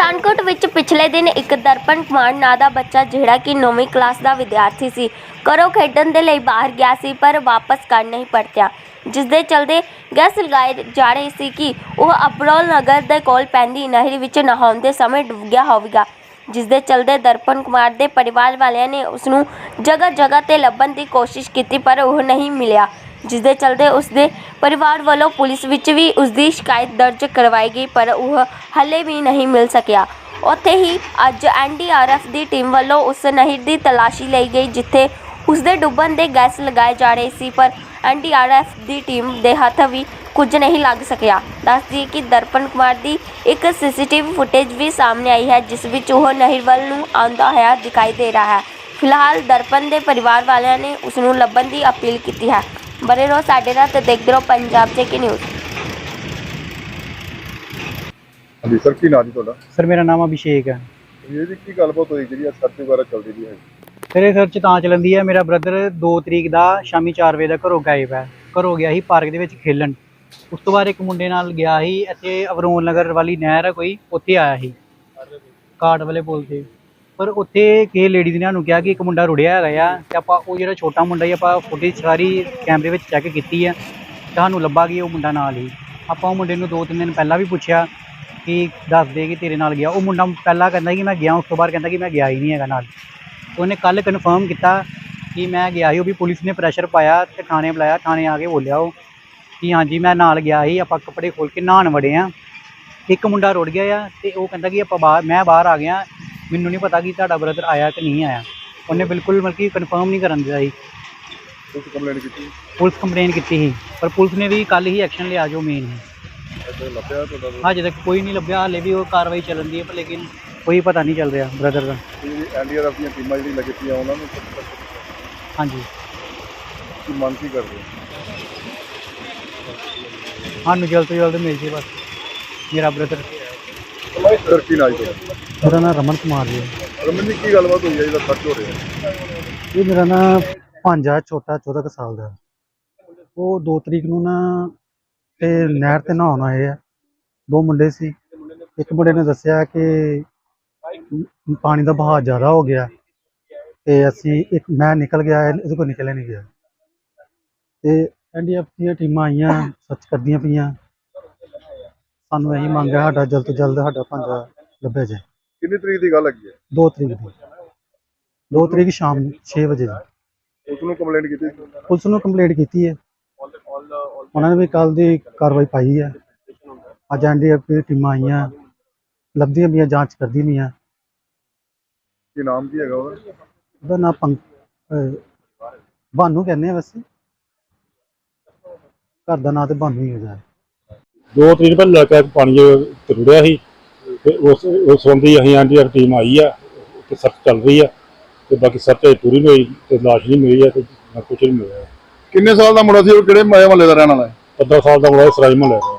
ਪਠਾਨਕੋਟ ਵਿੱਚ ਪਿਛਲੇ ਦਿਨ ਇੱਕ ਦਰਪਣ ਕੁਮਾਰ ਨਾਂ ਦਾ ਬੱਚਾ, ਜਿਹੜਾ ਕਿ 9ਵੀਂ ਕਲਾਸ ਦਾ ਵਿਦਿਆਰਥੀ ਸੀ, ਘਰੋਂ ਖੇਡਣ ਦੇ ਲਈ ਬਾਹਰ ਗਿਆ ਸੀ, ਪਰ ਵਾਪਸ ਘਰ ਨਹੀਂ ਪਰਤਿਆ। ਜਿਸ ਦੇ ਚਲਦੇ ਗੈਸ ਲਗਾਏ ਜਾ ਰਹੀ ਸੀ ਕਿ ਉਹ ਅਪਰੋਲ ਨਗਰ ਦੇ ਕੋਲ ਪੈਂਦੀ ਨਹਿਰ ਵਿੱਚ ਨਹਾਉਂਦੇ ਸਮੇਂ ਡੁੱਬ ਗਿਆ ਹੋਵੇਗਾ। ਜਿਸ ਦੇ ਚਲਦੇ ਦਰਪਣ ਕੁਮਾਰ ਦੇ ਪਰਿਵਾਰ ਵਾਲਿਆਂ ਨੇ ਉਸ ਨੂੰ ਜਗ੍ਹਾ ਜਗ੍ਹਾ ਤੇ ਲੱਭਣ ਦੀ ਕੋਸ਼ਿਸ਼ ਕੀਤੀ, ਪਰ ਉਹ ਨਹੀਂ ਮਿਲਿਆ। ਜਿਸ ਦੇ ਚਲਦੇ ਉਸ ਦੇ ਪਰਿਵਾਰ ਵੱਲੋਂ ਪੁਲਿਸ ਵਿੱਚ ਵੀ ਉਸ ਦੀ ਸ਼ਿਕਾਇਤ ਦਰਜ ਕਰਵਾਈ ਗਈ, ਪਰ ਉਹ ਹਾਲੇ ਵੀ ਨਹੀਂ ਮਿਲ ਸਕਿਆ। ਉੱਥੇ ਹੀ ਅੱਜ ਐਨਡੀਆਰਐਫ ਦੀ ਟੀਮ ਵੱਲੋਂ ਉਸ ਨਹਿਰ ਦੀ ਤਲਾਸ਼ੀ ਲਈ ਗਈ, ਜਿੱਥੇ ਉਸ ਦੇ ਡੁੱਬਣ ਦੇ ਗੈਸ ਲਗਾਏ ਜਾ ਰਹੇ ਸੀ, ਪਰ ਐਨਡੀਆਰਐਫ ਦੀ ਟੀਮ ਦੇ ਹੱਥ ਵੀ ਕੁਝ ਨਹੀਂ ਲੱਗ ਸਕਿਆ। ਦੱਸਦੀ ਕਿ ਦਰਪਨ ਕੁਮਾਰ ਦੀ ਇੱਕ ਸੀਸੀਟੀਵੀ ਫੁਟੇਜ ਵੀ ਸਾਹਮਣੇ ਆਈ ਹੈ, ਜਿਸ ਵਿੱਚ ਉਹ ਨਹਿਰ ਵੱਲ ਨੂੰ ਆਉਂਦਾ ਹੋਇਆ ਦਿਖਾਈ ਦੇ ਰਿਹਾ ਹੈ। ਫਿਲਹਾਲ ਦਰਪਨ ਦੇ ਪਰਿਵਾਰ ਵਾਲਿਆਂ ਨੇ ਉਸ ਨੂੰ ਲੱਭਣ ਦੀ ਅਪੀਲ ਕੀਤੀ ਹੈ। ਬਰੇ ਰਹੋ ਸਾਡੇ ਨਾਲ ਤੇ ਦੇਖਦੇ ਰਹੋ ਪੰਜਾਬ ਕੇ ਨਿਊਜ਼ ਹਾਂਜੀ ਸਰ ਕੀ ਨਾਂ ਜੀ ਤੁਹਾਡਾ? ਸਰ ਮੇਰਾ ਨਾਮ ਅਭਿਸ਼ੇਕ ਹੈ। ਇਹ ਜੀ ਕੀ ਗੱਲਬਾਤ ਹੋਈ ਜਿਹੜੀ ਸਰਚ ਵਗੈਰਾ ਚੱਲਦੀ ਰਹੀ ਹੈ? ਸਰ ਇਹ ਸਰਚ ਤਾਂ ਚੱਲਦੀ ਹੈ। ਮੇਰਾ ਬ੍ਰਦਰ 2 ਤਰੀਕ ਦਾ ਸ਼ਾਮੀ 4 ਵਜੇ ਦਾ ਘਰੋਂ ਗਾਇਬ ਹੈ। ਘਰੋਂ ਗਿਆ ਸੀ ਪਾਰਕ ਦੇ ਵਿੱਚ ਖੇਲਣ। ਉਸ ਤੋਂ ਬਾਅਦ ਇੱਕ ਮੁੰਡੇ ਨਾਲ ਗਿਆ ਸੀ। ਇੱਥੇ ਅਵਰੋਨ ਨਗਰ ਵਾਲੀ ਨਹਿਰ ਹੈ ਕੋਈ ਉੱਥੇ ਆਇਆ ਸੀ। ਕਾਰਡ ਵਾਲੇ ਪੁਲ ਤੇ। ਪਰ ਉੱਥੇ ਕਿਸੇ ਲੇਡੀ ਨੇ ਸਾਨੂੰ ਕਿਹਾ ਕਿ ਇੱਕ ਮੁੰਡਾ ਰੁੜਿਆ ਹੈਗਾ ਆ ਤੇ ਆਪਾਂ ਉਹ ਜਿਹੜਾ ਛੋਟਾ ਮੁੰਡਾ ਸੀ ਆਪਾਂ ਫੁਟੇਜ ਸਾਰੀ ਕੈਮਰੇ ਵਿੱਚ ਚੈੱਕ ਕੀਤੀ ਹੈ ਤੇ ਸਾਨੂੰ ਲੱਭਾ ਕਿ ਉਹ ਮੁੰਡਾ ਨਾਲ ਹੀ। ਆਪਾਂ ਉਹ ਮੁੰਡੇ ਨੂੰ ਦੋ ਤਿੰਨ ਦਿਨ ਪਹਿਲਾਂ ਵੀ ਪੁੱਛਿਆ ਕਿ ਦੱਸ ਦੇ ਕਿ ਤੇਰੇ ਨਾਲ ਗਿਆ। ਉਹ ਮੁੰਡਾ ਪਹਿਲਾਂ ਕਹਿੰਦਾ ਕਿ ਮੈਂ ਗਿਆ, ਉਸ ਤੋਂ ਬਾਅਦ ਕਹਿੰਦਾ ਕਿ ਮੈਂ ਗਿਆ ਹੀ ਨਹੀਂ ਹੈਗਾ ਨਾਲ। ਉਹਨੇ ਕੱਲ ਕਨਫਰਮ ਕੀਤਾ ਕਿ ਮੈਂ ਗਿਆ ਸੀ, ਉਹ ਵੀ ਪੁਲਿਸ ਨੇ ਪ੍ਰੈਸ਼ਰ ਪਾਇਆ ਤੇ ਥਾਣੇ ਬੁਲਾਇਆ, ਥਾਣੇ ਆ ਕੇ ਬੋਲਿਆ ਉਹ ਕਿ ਹਾਂਜੀ, ਮੈਂ ਨਾਲ ਗਿਆ ਸੀ, ਆਪਾਂ ਕੱਪੜੇ ਖੋਲ ਕੇ ਨਹਾਉਣ ਵੜੇ ਆ। ਇੱਕ ਮੁੰਡਾ ਰੁੜ ਗਿਆ ਆ ਤੇ ਉਹ ਕਹਿੰਦਾ ਕਿ ਆਪਾਂ ਬਾਹਰ, ਮੈਂ ਬਾਹਰ ਆ ਗਿਆ। ਮੈਨੂੰ ਨਹੀਂ ਪਤਾ ਕਿ ਤੁਹਾਡਾ ਬ੍ਰਦਰ ਆਇਆ ਕਿ ਨਹੀਂ ਆਇਆ। ਉਹਨੇ ਬਿਲਕੁਲ ਮਤਲਬ ਕਿ ਕਨਫਰਮ ਨਹੀਂ ਕਰਨ ਦਿੱਤਾ ਸੀ। ਤੁਸੀਂ ਕੰਪਲੇਂਟ ਕੀਤੀ? ਪੁਲਿਸ ਕੰਪਲੇਨ ਕੀਤੀ ਸੀ। ਪਰ ਪੁਲਿਸ ਨੇ ਵੀ ਕੱਲ ਹੀ ਐਕਸ਼ਨ ਲਿਆ ਜੋ ਮੇਨ ਲੱਭਿਆ ਤੁਹਾਡਾ ਹਜੇ ਤੱਕ ਕੋਈ ਨਹੀਂ ਲੱਭਿਆ। ਹਾਲੇ ਵੀ ਉਹ ਕਾਰਵਾਈ ਚੱਲਣ ਦੀ ਹੈ ਪਰ ਲੇਕਿਨ ਕੋਈ ਪਤਾ ਨਹੀਂ ਚੱਲ ਰਿਹਾ ਬ੍ਰਦਰ ਦਾ। ਇਹ ਐਨਡੀਆਰਐਫ ਦੀਆਂ ਟੀਮਾਂ ਜਿਹੜੀ ਲੱਗੀ ਪਈਆਂ ਉਹਨਾਂ ਨੂੰ ਹਾਂਜੀ। ਕੀ ਮੰਗ ਕੀ ਕਰਦੇ ਹੋ? ਸਾਨੂੰ ਜਲਦ ਤੋਂ ਜਲਦ ਮਿਲ ਜੇ ਬਸ। ਮੇਰਾ ਬ੍ਰਦਰ ਸਰ ਕੀ ਨਾਂ ਜੀ ਤੁਹਾਡਾ ਮੇਰਾ ਨਾਮ ਰਮਨ ਕੁਮਾਰ ਜੀ ਹੈ। ਰਮਨ ਜੀ ਕੀ ਗੱਲਬਾਤ ਹੋਈ ਹੈ ਜਿਹੜਾ ਸਰਚ ਹੋ ਰਿਹਾ? ਹੈ ਇਹ ਮੇਰਾ ਨਾ ਭਾਂਜਾ ਛੋਟਾ 14 ਕੁ ਸਾਲ ਦਾ। ਉਹ 2 ਤਰੀਕ ਨੂੰ ਨਾ ਤੇ ਨਹਿਰ ਤੇ ਨਹਾਉਣ ਆਏ ਆ। ਦੋ ਮੁੰਡੇ ਸੀ। ਇੱਕ ਮੁੰਡੇ ਨੇ ਦੱਸਿਆ ਕਿ ਮ- ਪਾਣੀ ਦਾ ਵਹਾਅ ਜ਼ਿਆਦਾ ਹੋ ਗਿਆ ਤੇ ਅਸੀਂ ਇੱਕ ਮੈਂ ਨਿਕਲ ਗਿਆ ਇਹ- ਇਹਦੇ ਕੋਲ ਨਿਕਲਿਆ ਨਹੀਂ ਗਿਆ। ਤੇ ਐਨਡੀਐਫ ਦੀਆਂ ਟੀਮਾਂ ਆਈਆਂ ਸਰਚ ਕਰਦੀਆਂ ਪਈਆਂ। ਸਾਨੂੰ ਇਹੀ ਮੰਗ ਹੈ ਸਾਡਾ ਜਲਦ ਤੋਂ ਜਲਦ ਸਾਡਾ ਭਾਂਜਾ ਲੱਭਿਆ ਜਾਏ। ਕਿੰਨੀ ਤਰੀਕ ਦੀ ਗੱਲ ਹੈਗੀ ਹੈ? 2 ਤਰੀਕ ਦੀ। 2 ਤਰੀਕ ਸ਼ਾਮ ਨੂੰ 6 ਵਜੇ ਦੀ। ਉਸ ਨੂੰ ਕੰਪਲੇਂਟ ਕੀਤੀ ਪੁਲਿਸ ਨੂੰ ਕੰਪਲੇਂਟ ਕੀਤੀ ਹੈ। ਉਹਨਾਂ ਨੇ ਵੀ ਕੱਲ ਦੀ ਕਾਰਵਾਈ ਪਾਈ ਹੈ। ਅੱਜ ਐਨਡੀਐਫ ਦੀ ਟੀਮਾਂ ਆਈਆਂ। ਲੱਭਦੀਆਂ ਪਈਆਂ ਜਾਂਚ ਕਰਦੀ ਪਈਆਂ ਕੀ ਨਾਮ ਕੀ ਹੈਗਾ ਉਹਦਾ? ਉਹਦਾ ਨਾਂ ਪੰਕ ਭਾਨੂ ਕਹਿੰਦੇ ਆ ਵੈਸੇ। ਘਰ ਦਾ ਨਾਂ ਤੇ ਭਾਨੂ ਹੀ ਹੈਗਾ। ਦੋ ਤਰੀਕ ਪਹਿਲਾਂ ਲੜਕਾ ਇੱਕ ਪਾਣੀ ਚ ਰੁੜਿਆ ਸੀ ਤੇ ਉਸ ਉਸ ਸੰਬੰਧੀ ਅਸੀਂ ਐਨਡੀਆਰ ਟੀਮ ਆਈ ਆ ਤੇ ਸਰਚ ਚੱਲ ਰਹੀ ਆ ਤੇ ਬਾਕੀ ਸਰਚ ਪੂਰੀ ਨਹੀਂ ਹੋਈ ਤੇ ਲਾਸ਼ ਨਹੀਂ ਮਿਲੀ ਆ ਤੇ ਨਾ ਕੁਛ ਨਹੀਂ ਮਿਲਿਆ। ਕਿੰਨੇ ਸਾਲ ਦਾ ਮੁੰਡਾ ਸੀ ਉਹ? ਕਿਹੜੇ ਮਾਇਆ ਮਹੱਲੇ ਦਾ ਰਹਿਣ ਵਾਲਾ ਹੈ? 15 ਸਾਲ ਦਾ ਮੁੰਡਾ ਸਰਾਜ ਮਹੱਲੇ ਦਾ।